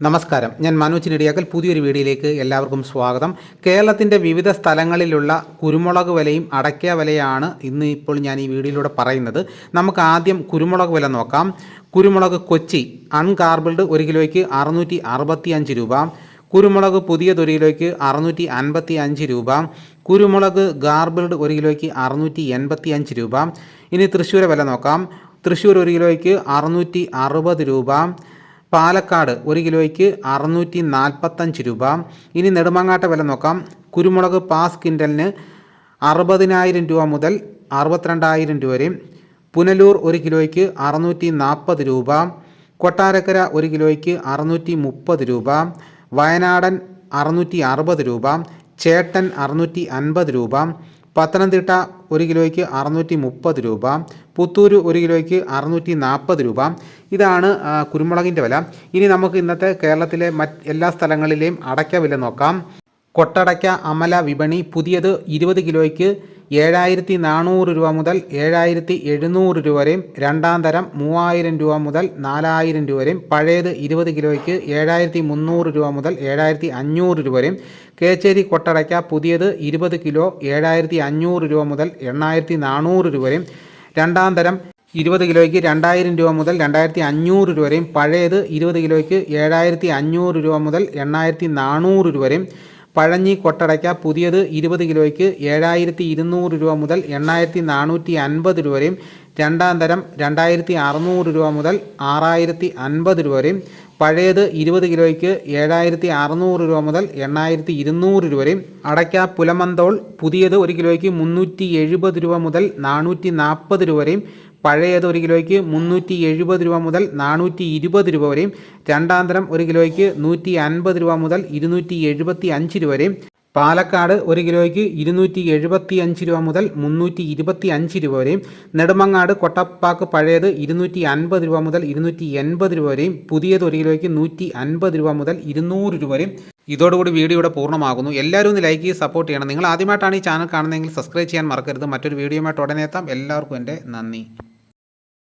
നമസ്കാരം. ഞാൻ മനോജ് നെടിയാക്കൽ. പുതിയൊരു വീഡിയോയിലേക്ക് എല്ലാവർക്കും സ്വാഗതം. കേരളത്തിന്റെ വിവിധ സ്ഥലങ്ങളിലുള്ള കുരുമുളക് വിലയും അടയ്ക്ക വിലയാണ് ഇന്ന് ഇപ്പോൾ ഞാൻ ഈ വീഡിയോയിലൂടെ പറയുന്നത്. നമുക്ക് ആദ്യം കുരുമുളക് വില നോക്കാം. കുരുമുളക് കൊച്ചി അൺകാർബിൾഡ് ഒരു കിലോയ്ക്ക് അറുന്നൂറ്റി അറുപത്തി അഞ്ച് രൂപ. കുരുമുളക് പുതിയത് ഒരു കിലോയ്ക്ക് അറുന്നൂറ്റി അൻപത്തി അഞ്ച് രൂപ. കുരുമുളക് ഗാർബിൾഡ് ഒരു കിലോയ്ക്ക് അറുന്നൂറ്റി എൺപത്തി അഞ്ച് രൂപ. ഇനി തൃശ്ശൂർ വില നോക്കാം. തൃശ്ശൂർ ഒരു കിലോയ്ക്ക് അറുന്നൂറ്റി അറുപത് രൂപ. പാലക്കാട് ഒരു കിലോയ്ക്ക് അറുന്നൂറ്റി നാൽപ്പത്തഞ്ച് രൂപ. ഇനി നെടുമങ്ങാട്ട വില നോക്കാം. കുരുമുളക് പാസ് കിൻഡലിന് അറുപതിനായിരം രൂപ മുതൽ അറുപത്തിരണ്ടായിരം രൂപ വരെയും പുനലൂർ ഒരു കിലോയ്ക്ക് അറുന്നൂറ്റി നാൽപ്പത് രൂപ. കൊട്ടാരക്കര ഒരു കിലോയ്ക്ക് അറുന്നൂറ്റി മുപ്പത് രൂപ. വയനാടൻ അറുന്നൂറ്റി അറുപത് രൂപ. ചേട്ടൻ അറുന്നൂറ്റി അൻപത് രൂപ. പത്തനംതിട്ട ഒരു കിലോയ്ക്ക് അറുന്നൂറ്റി മുപ്പത് രൂപ പുത്തൂര് ഒരു കിലോയ്ക്ക് അറുന്നൂറ്റി നാൽപ്പത് രൂപ. ഇതാണ് കുരുമുളകിന്റെ വില. ഇനി നമുക്ക് ഇന്നത്തെ കേരളത്തിലെ മറ്റ് എല്ലാ സ്ഥലങ്ങളിലെയും അടയ്ക്ക വില നോക്കാം. കൊട്ടടയ്ക്ക അമല വിപണി പുതിയത് ഇരുപത് കിലോയ്ക്ക് ഏഴായിരത്തി നാനൂറ് രൂപ മുതൽ ഏഴായിരത്തി എഴുന്നൂറ് രൂപ വരെയും രണ്ടാം തരം മൂവായിരം രൂപ മുതൽ നാലായിരം രൂപ വരെയും പഴയത് ഇരുപത് കിലോയ്ക്ക് ഏഴായിരത്തി മുന്നൂറ് രൂപ മുതൽ ഏഴായിരത്തി അഞ്ഞൂറ് രൂപ വരെയും കേച്ചേരി കൊട്ടടയ്ക്ക പുതിയത് ഇരുപത് കിലോ ഏഴായിരത്തി അഞ്ഞൂറ് രൂപ മുതൽ എണ്ണായിരത്തി നാനൂറ് രൂപ വരെയും രണ്ടാം തരം ഇരുപത് കിലോയ്ക്ക് രണ്ടായിരം രൂപ മുതൽ രണ്ടായിരത്തി അഞ്ഞൂറ് രൂപ വരെയും പഴയത് ഇരുപത് കിലോയ്ക്ക് ഏഴായിരത്തി അഞ്ഞൂറ് രൂപ മുതൽ എണ്ണായിരത്തി നാനൂറ് രൂപ വരെയും പഴഞ്ഞി കൊട്ടടയ്ക്ക പുതിയത് ഇരുപത് കിലോയ്ക്ക് ഏഴായിരത്തി ഇരുന്നൂറ് രൂപ മുതൽ എണ്ണായിരത്തി നാനൂറ്റി അൻപത് രൂപ വരെയും രണ്ടാം തരം രണ്ടായിരത്തി അറുന്നൂറ് രൂപ മുതൽ ആറായിരത്തി അൻപത് രൂപ വരെയും പഴയത് ഇരുപത് കിലോയ്ക്ക് ഏഴായിരത്തി അറുന്നൂറ് രൂപ മുതൽ എണ്ണായിരത്തി ഇരുന്നൂറ് രൂപ വരെയും അടയ്ക്ക പുലമന്തോൾ പുതിയത് ഒരു കിലോയ്ക്ക് മുന്നൂറ്റി എഴുപത് രൂപ മുതൽ നാനൂറ്റി നാൽപ്പത് രൂപ വരെയും പഴയത് ഒരു കിലോയ്ക്ക് മുന്നൂറ്റി എഴുപത് രൂപ മുതൽ നാനൂറ്റി ഇരുപത് രൂപ വരെയും രണ്ടാന്തരം തരം ഒരു കിലോയ്ക്ക് നൂറ്റി അൻപത് രൂപ മുതൽ ഇരുന്നൂറ്റി എഴുപത്തി അഞ്ച് രൂപ വരെയും പാലക്കാട് ഒരു കിലോയ്ക്ക് ഇരുന്നൂറ്റി എഴുപത്തി അഞ്ച് രൂപ മുതൽ മുന്നൂറ്റി ഇരുപത്തി അഞ്ച് രൂപ വരെയും നെടുമങ്ങാട് കൊട്ടപ്പാക്ക് പഴയത് ഇരുന്നൂറ്റി അൻപത് രൂപ മുതൽ ഇരുന്നൂറ്റി എൺപത് രൂപ വരെയും പുതിയത് ഒരു കിലോയ്ക്ക് നൂറ്റി അൻപത് രൂപ മുതൽ ഇരുന്നൂറ് രൂപ വരെയും ഇതോടുകൂടി വീഡിയോ ഇവിടെ പൂർണമാകുന്നു. എല്ലാവരും ഒന്ന് ലൈക്ക് ചെയ്ത് സപ്പോർട്ട് ചെയ്യണം. നിങ്ങൾ ആദ്യമായിട്ടാണ് ഈ ചാനൽ കാണുന്നതെങ്കിൽ സബ്സ്ക്രൈബ് ചെയ്യാൻ മറക്കരുത്. മറ്റൊരു വീഡിയോയുമായിട്ട് ഉടനെ എത്താം. എല്ലാവർക്കും എന്റെ നന്ദി.